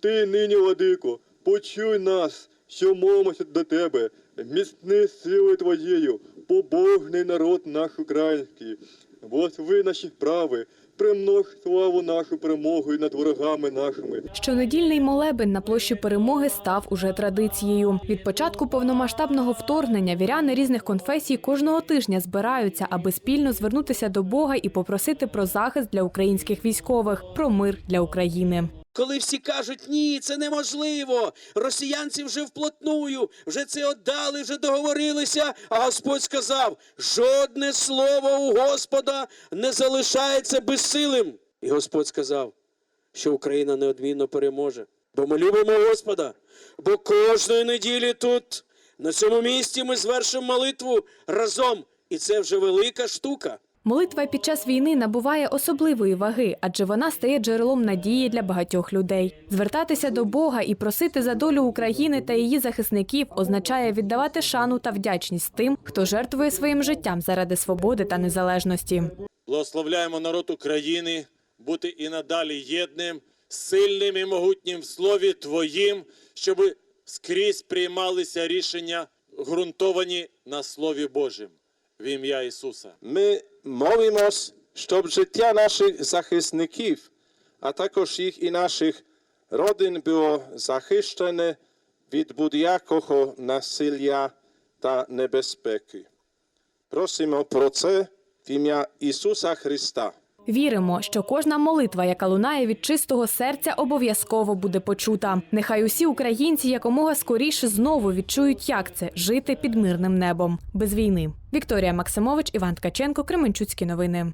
Ти нині, владико, почуй нас, що мовимося до тебе, міцни силою твоєю, побожний народ наш український. Восви наші справи, примнож славу нашу перемогою над ворогами нашими. Щонедільний молебень на площі перемоги став уже традицією. Від початку повномасштабного вторгнення віряни різних конфесій кожного тижня збираються, аби спільно звернутися до Бога і попросити про захист для українських військових, про мир для України. Коли всі кажуть, ні, це неможливо, росіянці вже вплотную, вже це отдали, вже договорилися. А Господь сказав: жодне слово у Господа не залишається безсилим. І Господь сказав, що Україна неодмінно переможе. Бо ми любимо Господа. Бо кожної неділі тут, на цьому місці, ми звершимо молитву разом. І це вже велика штука. Молитва під час війни набуває особливої ваги, адже вона стає джерелом надії для багатьох людей. Звертатися до Бога і просити за долю України та її захисників означає віддавати шану та вдячність тим, хто жертвує своїм життям заради свободи та незалежності. Благословляємо народ України бути і надалі єдним, сильним і могутнім в слові Твоїм, щоб скрізь приймалися рішення, ґрунтовані на Слові Божим. В ім'я Ісуса. Ми молимось, щоб життя наших захисників, а також їх і наших родин було захищене від будь-якого насилля та небезпеки. Просимо про це в ім'я Ісуса Христа. Віримо, що кожна молитва, яка лунає від чистого серця, обов'язково буде почута. Нехай усі українці якомога скоріше знову відчують, як це жити під мирним небом без війни. Вікторія Максимович, Іван Ткаченко, Кременчуцькі новини.